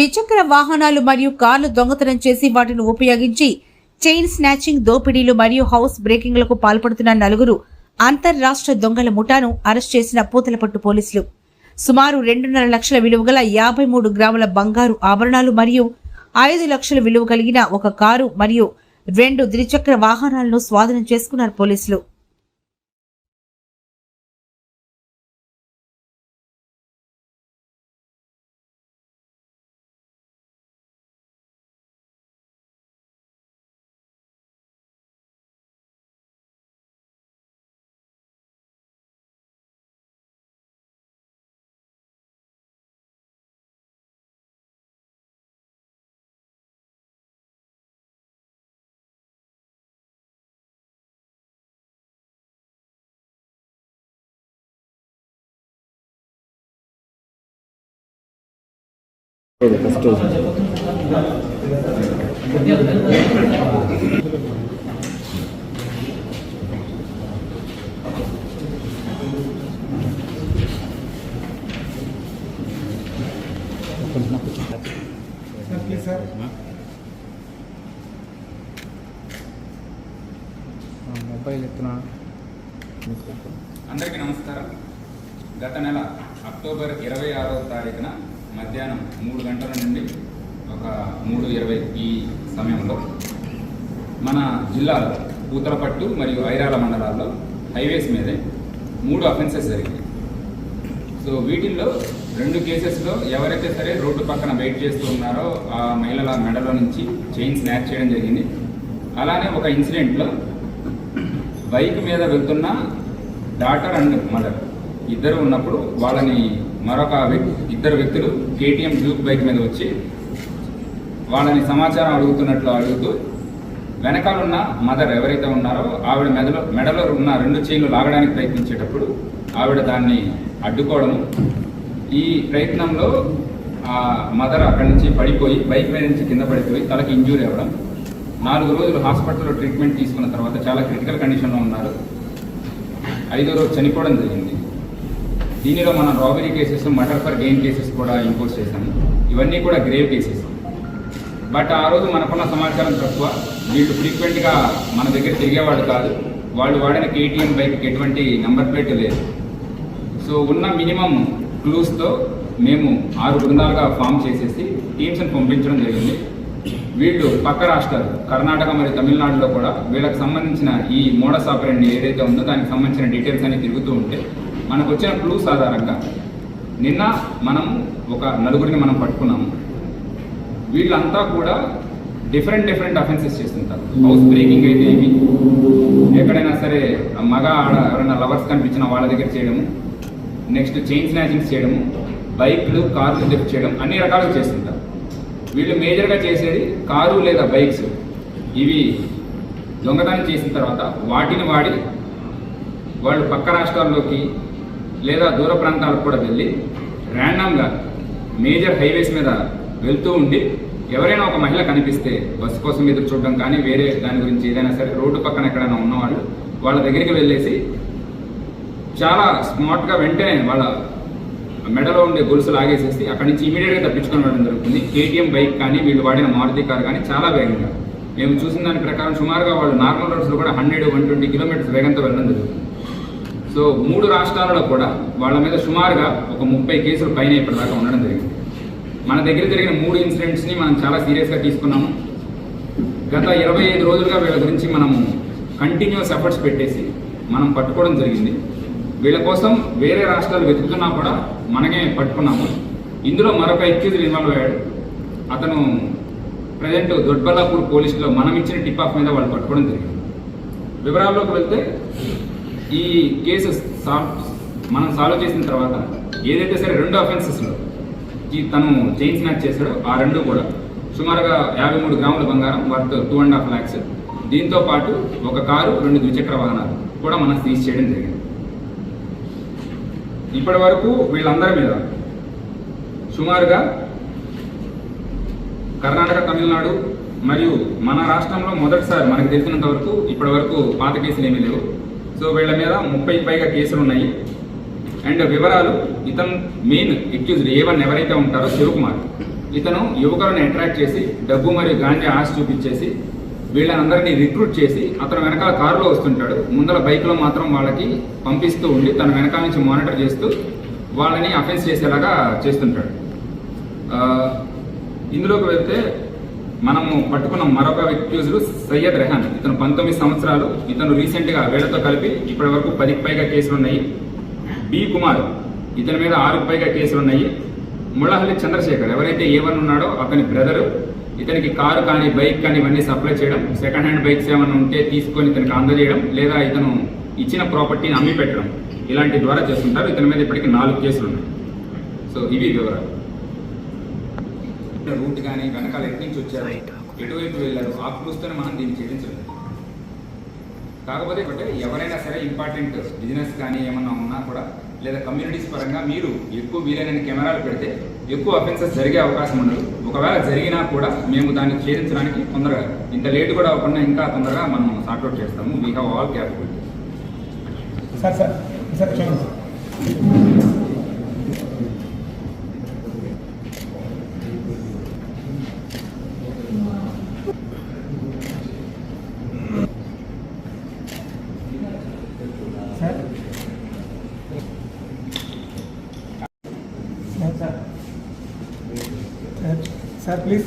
ద్విచక్ర వాహనాలు మరియు కార్లు దొంగతనం చేసి వాటిని ఉపయోగించి చైన్ స్నాచింగ్ దోపిడీలు మరియు హౌస్ బ్రేకింగ్లకు పాల్పడుతున్న నలుగురు అంతర్రాష్ట్ర దొంగల ముఠాను అరెస్ట్ చేసిన పూతలపట్టు పోలీసులు. సుమారు రెండున్నర లక్షల విలువ గల యాభై మూడు గ్రాముల బంగారు ఆభరణాలు మరియు ఐదు లక్షల విలువ కలిగిన ఒక కారు మరియు రెండు ద్విచక్ర వాహనాలను స్వాధీనం చేసుకున్నారు పోలీసులు. ఫస్ట్ మొబైల్ ఎత్తున అందరికీ నమస్కారం. గత నెల అక్టోబర్ ఇరవై ఆరవ తారీఖున మధ్యాహ్నం మూడు గంటల నుండి ఒక మూడు ఇరవై ఈ సమయంలో మన జిల్లాలో పూతలపట్టు మరియు ఐరాల మండలాల్లో హైవేస్ మీదే మూడు అఫెన్సెస్ జరిగాయి సో వీటిల్లో రెండు కేసెస్లో ఎవరైతే సరే రోడ్డు పక్కన వెయిట్ చేస్తూ ఉన్నారో ఆ మహిళల మెడలో నుంచి చైన్ స్నాచ్ చేయడం జరిగింది. అలానే ఒక ఇన్సిడెంట్లో బైక్ మీద వెళ్తున్న డాటర్ అండ్ మదర్ ఇద్దరు ఉన్నప్పుడు వాళ్ళని మరొక వ్యక్తి ఇద్దరు వ్యక్తులు కేటీఎం డ్యూక్ బైక్ మీద వచ్చి వాళ్ళని సమాచారం అడుగుతున్నట్లు అడుగుతూ వెనకాలన్న మదర్ ఎవరైతే ఉన్నారో ఆవిడ మెదలో మెడలో ఉన్న రెండు చైన్లు లాగడానికి ప్రయత్నించేటప్పుడు ఆవిడ దాన్ని అడ్డుకోవడము. ఈ ప్రయత్నంలో ఆ మదర్ అక్కడి నుంచి పడిపోయి బైక్ మీద నుంచి కింద పడిపోయి తలకి ఇంజూరీ అవ్వడం. నాలుగు రోజులు హాస్పిటల్లో ట్రీట్మెంట్ తీసుకున్న తర్వాత చాలా క్రిటికల్ కండిషన్లో ఉన్నారు. ఐదో రోజు చనిపోవడం జరిగింది. దీనిలో మనం robbery cases murder for gain cases కూడా ఇంపోజ్ చేశాము. ఇవన్నీ కూడా గ్రేవ్ కేసెస్ బట్ ఆ రోజు మనకున్న సమాచారం తక్కువ. వీళ్ళు ఫ్రీక్వెంట్గా మన దగ్గర తిరిగేవాడు కాదు. వాళ్ళు వాడిన కేటీఎం బైక్కి ఎటువంటి నెంబర్ ప్లేట్ లేదు. సో ఉన్న మినిమం క్లూస్తో మేము ఆరు బృందాలుగా ఫామ్ చేసేసి టీమ్స్ని పంపించడం జరిగింది. వీళ్ళు పక్క రాష్ట్రాలు కర్ణాటక మరియు తమిళనాడులో కూడా వీళ్ళకి సంబంధించిన ఈ మోడస్ ఆపరెంట్ ఏదైతే ఉందో దానికి సంబంధించిన డీటెయిల్స్ అన్ని తిరుగుతూ ఉంటే మనకు వచ్చిన క్లూస్ ఆధారంగా. నిన్న మనం ఒక నలుగురిని మనం పట్టుకున్నాము. వీళ్ళంతా కూడా డిఫరెంట్ డిఫరెంట్ అఫెన్సెస్ చేస్తుంటారు. హౌస్ బ్రేకింగ్ అయితే ఏమి? ఎక్కడైనా సరే మగ ఆడ ఎవరైనా లవర్స్ కనిపించిన వాళ్ళ దగ్గర చేయడము. నెక్స్ట్ చైన్ స్నాచింగ్స్ చేయడము. బైక్లు కార్లు లిఫ్ట్ చేయడం. అన్ని రకాలుగా చేస్తుంటారు. వీళ్ళు మేజర్గా చేసేది కారు లేదా బైక్స్. ఇవి దొంగతనం చేసిన తర్వాత వాటిని వాడి వాళ్ళు పక్క రాష్ట్రాల్లోకి లేదా దూర ప్రాంతాలకు కూడా వెళ్ళి ర్యాండమ్గా మేజర్ హైవేస్ మీద వెళ్తూ ఉండి ఎవరైనా ఒక మహిళ కనిపిస్తే బస్సు కోసం ఎదురు చూడడం కానీ వేరే దాని గురించి ఏదైనా సరే రోడ్డు పక్కన ఎక్కడైనా ఉన్నవాళ్ళు వాళ్ళ దగ్గరికి వెళ్ళేసి చాలా స్మార్ట్గా వెంటనే వాళ్ళ మెడలో ఉండే గొలుసు లాగేసేసి అక్కడి నుంచి ఇమీడియట్గా తప్పించుకొని వెళ్ళడం జరుగుతుంది. కేటీఎం బైక్ కానీ వీళ్ళు వాడిన మారుతి కార్ కానీ చాలా వేగంగా. మేము చూసిన దాని ప్రకారం సుమారుగా వాళ్ళు నార్మల్ రోడ్స్లో కూడా హండ్రెడ్ వన్ ట్వంటీ కిలోమీటర్స్ వేగంతో వెళ్ళడం జరుగుతుంది. సో మూడు రాష్ట్రాలలో కూడా వాళ్ళ మీద సుమారుగా ఒక ముప్పై కేసులు పైన ఇప్పటిదాకా ఉండడం జరిగింది. మన దగ్గర జరిగిన మూడు ఇన్సిడెంట్స్ని మనం చాలా సీరియస్గా తీసుకున్నాము. గత ఇరవై ఐదు రోజులుగా వీళ్ళ గురించి మనము కంటిన్యూస్ ఎఫర్ట్స్ పెట్టేసి మనం పట్టుకోవడం జరిగింది. వీళ్ళ కోసం వేరే రాష్ట్రాలు వెతుకుతున్నా కూడా మనమే పట్టుకున్నాము. ఇందులో మరొక ఎక్యూజ్లు ఇన్వాల్వ్ అయ్యాడు. అతను ప్రజెంట్ దొడ్బల్లాపూర్ పోలీసులో మనం ఇచ్చిన టిప్ ఆఫ్ మీద వాళ్ళు పట్టుకోవడం జరిగింది. వివరాల్లోకి వెళ్తే ఈ కేసు మనం సాల్వ్ చేసిన తర్వాత ఏదైతే సరే రెండు అఫెన్సెస్లో ఈ తను చైన్ స్నాచ్ చేశాడో ఆ రెండు కూడా సుమారుగా యాభై మూడు గ్రాముల బంగారం worth two and half lakhs దీంతో పాటు ఒక కారు రెండు ద్విచక్ర వాహనాలు కూడా మనం సీజ్ చేయడం జరిగింది. ఇప్పటి వరకు వీళ్ళందరి మీద సుమారుగా కర్ణాటక తమిళనాడు మరియు మన రాష్ట్రంలో మొదటిసారి మనకు తెలిసినంత వరకు ఇప్పటి వరకు పాత కేసులు ఏమీ లేవు. సో వీళ్ళ మీద ముప్పై పైగా కేసులు ఉన్నాయి. అండ్ వివరాలు ఇతను మెయిన్ ఎక్యూజ్డ్ ఏవన్ ఎవరైతే ఉంటారో శివకుమార్. ఇతను యువకులను అట్రాక్ట్ చేసి డబ్బు మరియు గాంజా ఆశ చూపించేసి వీళ్ళందరినీ రిక్రూట్ చేసి అతను వెనకాల కారులో వస్తుంటాడు. ముందర బైక్లో మాత్రం వాళ్ళకి పంపిస్తూ ఉండి తన వెనకాల నుంచి మానిటర్ చేస్తూ వాళ్ళని అఫెన్స్ చేసేలాగా చేస్తుంటాడు. ఇందులోకి వెళ్తే మనము పట్టుకున్న మరొక అక్యూజ్డ్ సయ్యద్ రెహాన్. ఇతను పంతొమ్మిది సంవత్సరాలు ఇతను రీసెంట్గా వీళ్ళతో కలిపి ఇప్పటి వరకు పదికి పైగా కేసులు ఉన్నాయి బి. కుమార్ ఇతని మీద ఆరుకు పైగా కేసులు ఉన్నాయి ముళహల్లి చంద్రశేఖర్ ఎవరైతే ఏ ఉన్నాడో అతని బ్రదరు ఇతనికి కారు కానీ బైక్ కానీ ఇవన్నీ సప్లై చేయడం సెకండ్ హ్యాండ్ బైక్స్ ఏమైనా ఉంటే తీసుకొని ఇతనికి అందజేయడం లేదా ఇతను ఇచ్చిన ప్రాపర్టీని అమ్మి పెట్టడం ఇలాంటి ద్వారా చేస్తుంటారు. ఇతని మీద ఇప్పటికి నాలుగు కేసులు ఉన్నాయి సో ఇవి వివరాలు. రూట్ కానీ వెనకాల ఎటు నుంచి వచ్చారు? ఎటువైపు వెళ్ళారు? ఆ క్లూస్తోనే మనం దీన్ని ఛేదించలేదు కాకపోతే ఒకటే ఎవరైనా సరే ఇంపార్టెంట్ బిజినెస్ కానీ ఏమన్నా ఉన్నా కూడా లేదా కమ్యూనిటీస్ పరంగా మీరు ఎక్కువ వీలైన కెమెరాలు పెడితే ఎక్కువ అఫెన్సెస్ జరిగే అవకాశం ఉండదు. ఒకవేళ జరిగినా కూడా మేము దాన్ని ఛేదించడానికి తొందరగా ఇంత లేట్ కూడా అవ్వకుండా ఇంకా తొందరగా మనం సార్ట్అవుట్ చేస్తాము. We have all capability sir sir sir చూడండి sir sir sir sir please